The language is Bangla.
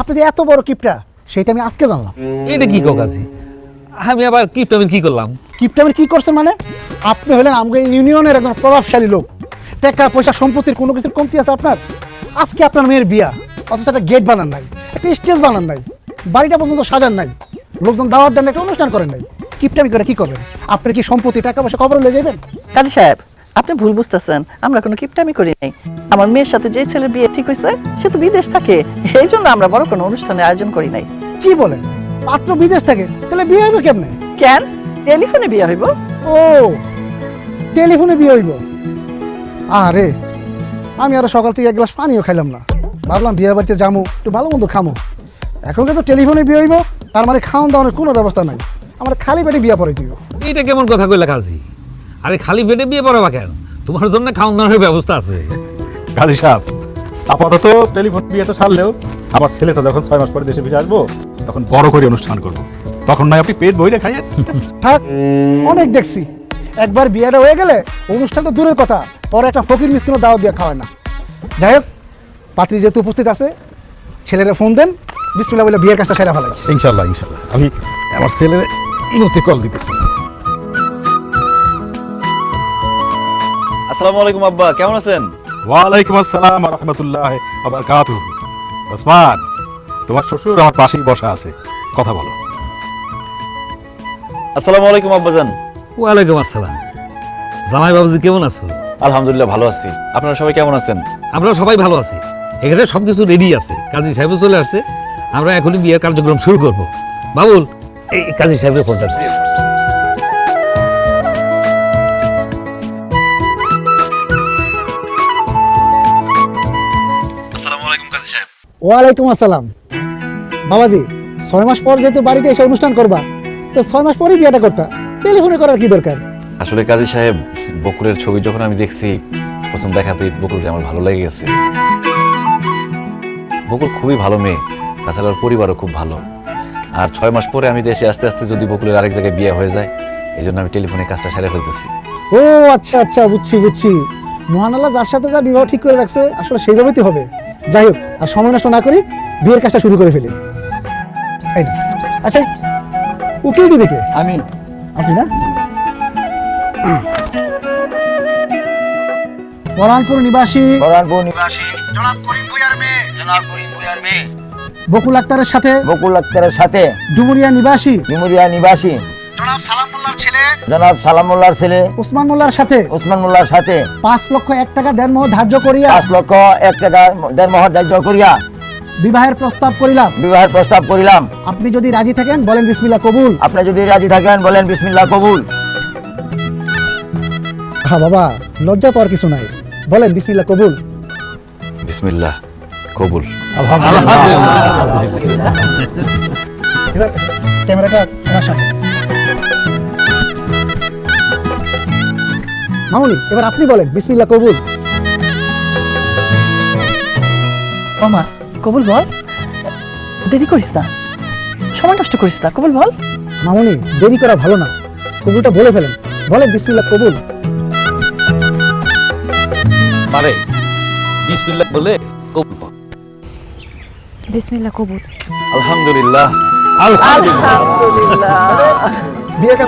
আপনি যে এত বড় কিপটা সেটা আমি আজকে জানলাম। এটা কি কাজী? আমি আবার কিপটামিন কি করলাম? কিপটামের কি করছেন মানে? আপনি হলেন আমাকে ইউনিয়নের একজন প্রভাবশালী লোক। টাকা পয়সা সম্পত্তির কোনো কিছুর কমতি আছে আপনার? আজকে আপনার মেয়ের বিয়া অথচ একটা গেট বানান নাই একটা স্টেজ বানান নাই বাড়িটা পর্যন্ত সাজান নাই লোকজন দাওয়াত দেন একটা অনুষ্ঠান করেন নাই। কিপটামি করে কি করবেন? আপনার কি সম্পত্তি টাকা পয়সা খবর লয়ে যাবেন কাজী সাহেব আপনি ভুল বুঝতেছেন আমরা কোনো কিপটামি করি নাই। আমার মেয়ের সাথে যে ছেলে বিয়ে ঠিক হয়েছে সে তো বিদেশ থাকে। এই জন্য আমরা বড় কোনো অনুষ্ঠানের আয়োজন করি নাই। কি বলেন? পাত্র বিদেশ থেকে তাহলে বিয়ে হইবে কেমনে? কেন? টেলিফোনে বিয়ে হইব? ও টেলিফোনে বিয়ে হইব? আরে আমি আরও সকাল থেকে এক গ্লাস পানিও খাইলাম না। ভাবলাম বিয়ে বাড়িতে যাব একটু ভালো মন্দ খামো। এখন তো টেলিফোনে বিয়ে হইব তার মানে খাওয়ান দাওয়ানোর কোনো ব্যবস্থা নাই। আমার খালি পেটে বিয়ে পড়াই দিব। এটা কেমন কথা কইলা কাজী? আরে খালি পেটে বিয়ে পড়াবা কেন? তোমার জন্য খাওয়ান দাওয়ানোর ব্যবস্থা আছে। কাজী সাহেব আপাতত টেলিফোন বিয়েটা ছাড়লেও আমার ছেলেটা যখন ছয় মাস পরে দেশে ফিরে আসব তখন বড় করে অনুষ্ঠান করব। তখন নয় আপনি পেট বইরে খাইয়ে থাক অনেক দেখছি। একবার বিয়েটা হয়ে গেলে অনুষ্ঠান তো দূরের কথা পরে একটা ফকির মিসকিনও দাওয়াত দিয়ে খাওয়ায় না। যাই হোক পাত্রী যেহেতু উপস্থিত আছে ছেলেরা ফোন দেন বিসমিল্লা বলে বিয়ের কাজটা সেরা ফেলাই। ইনশাল্লাহ ইনশাল্লাহ। আমি আমার ছেলে ইনতে কল দিতেছি। আসসালামু আলাইকুম আব্বা। কেমন আছেন? ওয়ালাইকুম আসসালাম রহমতুল্লাহ আবার কাতু ওসমান তোমার শ্বশুর আমার পাশেই বসা আছে। কথা বলো। আসসালামু আলাইকুম আব্বাজান ওয়ালাইকুম আসসালাম। জামাই বাবুজি কেমন আছো? আলহামদুলিল্লাহ ভালো আছি। আপনারা সবাই কেমন আছেন? আমরা সবাই ভালো আছি। এখানে সব কিছু রেডি আছে। কাজী সাহেবও চলে আসছে। আমরা এখনই বিয়ের কার্যক্রম শুরু করব। বাবুল এই কাজী সাহেবের ফোনটা দে। ওয়ালাইকুম আসসালাম। বাবাজি ছয় মাস পর যেহেতু বাড়িতে এসে অনুষ্ঠান করবা তো ছয় মাস পরেই বিয়েটা করতা। টেলিফোনে করার কি দরকার? আসলে কাজী সাহেব বকুলের ছবি যখন আমি দেখছি প্রথম দেখাতেই বকুলকে আমার ভালো লেগে গেছে। বকুল খুবই ভালো মেয়ে তাছাড়া ওর পরিবারও খুব ভালো। আর ছয় মাস পরে আমি দেশে আস্তে আস্তে যদি বকুলের আরেক জায়গায় বিয়ে হয়ে যায় এই জন্য আমি টেলিফোনে কাজটা সেরে ফেলতেছি। ও আচ্ছা আচ্ছা বুঝছি বুঝছি। মহান আল্লাহ যার সাথে যা বিবাহ ঠিক করে রাখছে আসলে সেইভাবেই তো হবে। যাই হোক আর সময় নষ্ট না করি বিয়ের কাজটা শুরু করে ফেলি। এই না। আচ্ছা উকিল দিবে কে? আমি। আপনি না? বরানপুর নিবাসী। বরানপুর নিবাসী। জনাব করিম ভুইয়ার মেয়ে। জনাব করিম ভূঁইয়ার মেয়ে। বকুল আক্তারের সাথে। বকুল আক্তারের সাথে। ডুমুরিয়া নিবাসী। ডুমুরিয়া নিবাসী। জনাব সালাম মোল্লার ছেলে। জনাব সালাম মোল্লার ছেলে। ওসমান মোল্লার সাথে। ওসমান মোল্লার সাথে। পাঁচ লক্ষ এক টাকা দেড় মহ ধার্য করিয়া পাঁচ লক্ষ এক টাকা দেড় মহর ধার্য করিয়া বিবাহের প্রস্তাব করিলাম। বিবাহের প্রস্তাব করিলাম। আপনি যদি রাজি থাকেন বলেন বিসমিল্লাহ কবুল। আপনি যদি রাজি থাকেন বলেন বিসমিল্লাহ কবুল। হ্যাঁ বাবা লজ্জা পাওয়ার কিছু নাই। বলেন বিসমিল্লাহ কবুল। বিসমিল্লাহ কবুল। এবার ক্যামেরাটা আমার সামনে। মামুনি এবার আপনি বলেন বিসমিল্লাহ কবুল। ওমা কবুল বল? দেরি করিস না। সময় নষ্ট করিস না কবুল বল? মামুনি দেরি করা ভালো না। কবুলটা বলে ফেলেন। বলেন বিসমিল্লাহ কবুল। পারে বিসমিল্লাহ বলে কবুল বল। বিসমিল্লা কবুল। আলহামদুলিল্লাহ। আলহামদুলিল্লাহ। কাছে